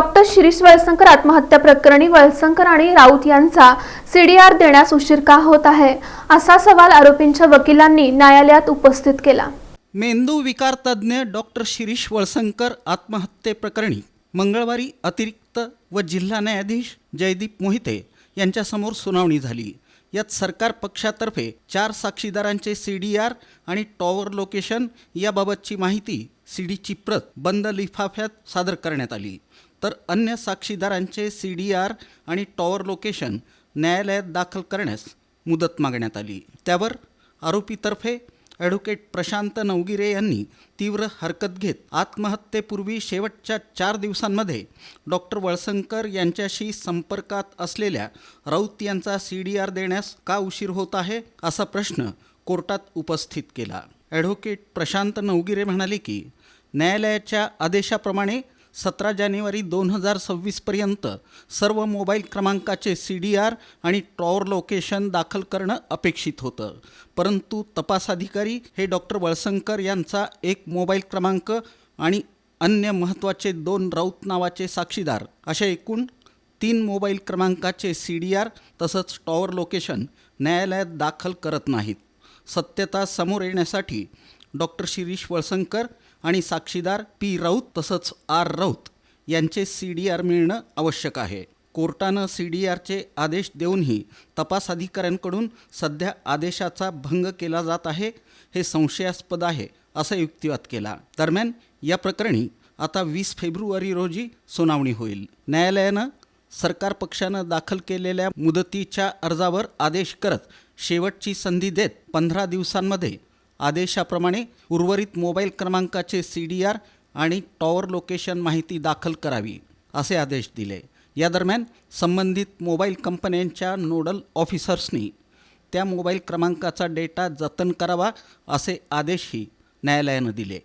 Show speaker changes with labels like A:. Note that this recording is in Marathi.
A: डॉक्टर शिरीष वळसंकर आत्महत्या प्रकरणी वळसंकर आणि राऊत यांचा सीडीआर देण्यास उशीर का होत आहे असा सवाल आरोपींच्या वकिलांनी न्यायालयात उपस्थित केला.
B: मेंदू विकार तज्ज्ञ डॉक्टर शिरीष वळसंकर आत्महत्येप्रकरणी मंगळवारी अतिरिक्त व जिल्हा न्यायाधीश जयदीप मोहिते यांच्यासमोर सुनावणी झाली. यात सरकार पक्षातर्फे चार साक्षीदारांचे सी डी आर आणि टॉवर लोकेशन याबाबतची माहिती सी डीची प्रत बंद लिफाफ्यात सादर करण्यात आली. तर अन्य साक्षीदारांचे सी डी आर आणि टॉवर लोकेशन न्यायालयात दाखल करण्यास मुदत मागण्यात आली. त्यावर आरोपीतर्फे ॲडव्होकेट प्रशांत नवगिरे यांनी तीव्र हरकत घेत आत्महत्येपूर्वी शेवटच्या चार दिवसांमध्ये डॉक्टर वळसंकर यांच्याशी संपर्कात असलेल्या राऊत यांचा सी डी आर देण्यास का उशीर होत आहे असा प्रश्न कोर्टात उपस्थित केला. ॲडव्होकेट प्रशांत नवगिरे म्हणाले की न्यायालयाच्या आदेशाप्रमाणे सतरा जानेवारी दोन हजार सव्वीसपर्यंत सर्व मोबाईल क्रमांकाचे सी डी आर आणि टॉवर लोकेशन दाखल करणं अपेक्षित होतं. परंतु तपास अधिकारी हे डॉक्टर वळसंकर यांचा एक मोबाईल क्रमांक आणि अन्य महत्त्वाचे दोन राऊत नावाचे साक्षीदार अशा एकूण तीन मोबाईल क्रमांकाचे सी डी आर तसंच टॉवर लोकेशन न्यायालयात दाखल करत नाहीत. सत्यता समोर येण्यासाठी डॉक्टर शिरीष वळसंकर आणि साक्षीदार पी. राऊत तसंच आर. राऊत यांचे सी डी आर मिळणं आवश्यक आहे. कोर्टानं सी डी आरचे आदेश देऊनही तपास अधिकाऱ्यांकडून सध्या आदेशाचा भंग केला जात आहे हे संशयास्पद आहे असा युक्तिवाद केला. दरम्यान या प्रकरणी आता वीस फेब्रुवारी रोजी सुनावणी होईल. न्यायालयानं सरकार पक्षानं दाखल केलेल्या मुदतीच्या अर्जावर आदेश करत शेवटची संधी देत पंधरा दिवसांमध्ये आदेशाप्रमाणे उर्वरित मोबाईल क्रमांकाचे सी डी आर आणि टॉवर लोकेशन माहिती दाखल करावी असे आदेश दिले. या दरम्यान संबंधित मोबाईल कंपन्यांच्या नोडल ऑफिसर्सनी त्या मोबाईल क्रमांकाचा डेटा जतन करावा असे आदेशही न्यायालयानं दिले.